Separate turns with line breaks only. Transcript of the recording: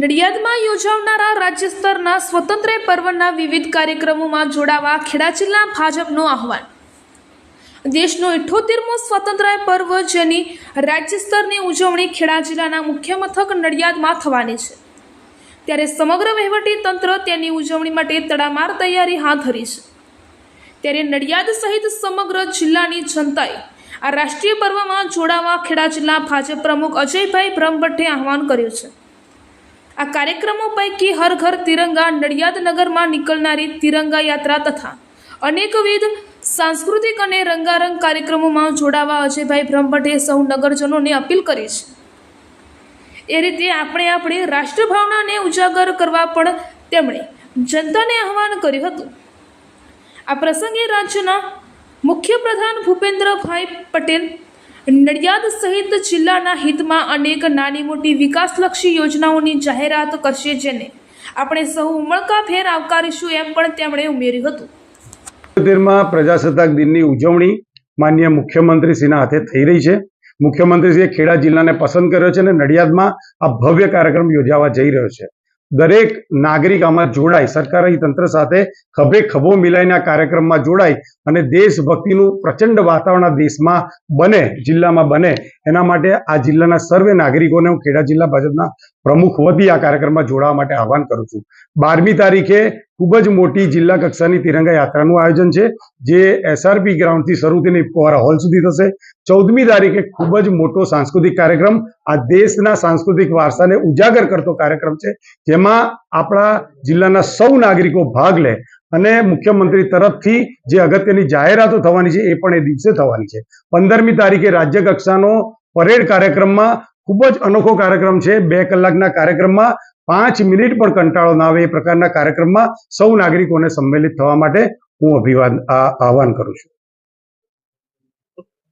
નડિયાદમાં યોજાનારા રાજ્ય સ્તરના સ્વતંત્ર પર્વના વિવિધ કાર્યક્રમોમાં જોડાવા ખેડા જિલ્લા ભાજપનું આહવાન. દેશનો ઇઠોતેરમો સ્વતંત્ર પર્વ જેની રાજ્ય સ્તરની ઉજવણી ખેડા જિલ્લાના મુખ્ય મથક નડિયાદમાં થવાની છે. ત્યારે સમગ્ર વહીવટી તંત્ર તેની ઉજવણી માટે તડામાર તૈયારી હાથ ધરી છે. ત્યારે નડિયાદ સહિત સમગ્ર જિલ્લાની જનતાએ આ રાષ્ટ્રીય પર્વમાં જોડાવા ખેડા જિલ્લા ભાજપ પ્રમુખ અજયભાઈ બ્રહ્મભટ્ટે આહવાન કર્યું છે. આ કાર્યક્રમો પૈકી હર ઘર તિરંગા નડિયાદ નગરમાં નીકળનારી તિરંગા યાત્રા તથા અનેકવિધ સાંસ્કૃતિક અને રંગારંગ કાર્યક્રમોમાં જોડાવા અજયભાઈ બ્રહ્મભટ્ટે સૌ નગરજનોને અપીલ કરી છે. એ રીતે આપણે આપણી રાષ્ટ્રભાવનાને ઉજાગર કરવા પણ તેમણે જનતાને આહવાન કર્યું હતું. આ પ્રસંગે રાજ્યના મુખ્ય પ્રધાન ભૂપેન્દ્રભાઈ પટેલ નડિયાદ સહિત જિલ્લાના હિતમાં અનેક નાની મોટી વિકાસલક્ષી યોજનાઓની જાહેરાત કરશે જેને આપણે સૌ ઉમળકા ફેર આવકારીશું એમ પણ તેમણે ઉમેર્યું હતું.
તેરમાં પ્રજાસત્તાક દિનની ઉજવણી માન્ય મુખ્યમંત્રીશ્રીના હાથે થઈ રહી છે. મુખ્યમંત્રીશ્રીએ ખેડા જિલ્લાને પસંદ કર્યો છે અને નડિયાદમાં આ ભવ્ય કાર્યક્રમ યોજાવા જઈ રહ્યો છે. દરેક નાગરિક આમાં જોડાય. સરકારી તંત્ર સાથે ખભે ખભો મિલાઈને કાર્યક્રમમાં જોડાય અને દેશભક્તિનું પ્રચંડ વાતાવરણ દેશમાં બને, જિલ્લામાં બને. એના માટે આ જિલ્લાના સર્વે નાગરિકોને હું ખેડા જિલ્લા ભાજપના પ્રમુખ વતી આ કાર્યક્રમમાં જોડાવા માટે આહવાન કરું છું. બારમી તારીખે ખૂબ જ મોટી જિલ્લા કક્ષાની તિરંગા યાત્રાનું આયોજન છે, જે એસઆરપી ગ્રાઉન્ડથી શરૂ થઈને ઇફકોવારા હોલ સુધી થશે. ચૌદમી તારીખે ખૂબ જ મોટો સાંસ્કૃતિક કાર્યક્રમ, આ દેશના સાંસ્કૃતિક વારસાને ઉજાગર કરતો કાર્યક્રમ છે, જેમાં આપણા જિલ્લાના સૌ નાગરિકો ભાગ લે અને મુખ્યમંત્રી તરફથી જે અગત્યની જાહેરાતો થવાની છે એ પણ એ દિવસે થવાની છે. પંદરમી તારીખે રાજ્ય કક્ષાનો પરેડ કાર્યક્રમમાં ખૂબ જ અનોખો કાર્યક્રમ છે, બે કલાકના કાર્યક્રમમાં પાંચ મિનિટ પણ કંટાળો ના આવે એ પ્રકારના કાર્યક્રમમાં સૌ નાગરિકોને સંમેલિત થવા માટે હું અભિવાદ આહવાન કરું છું.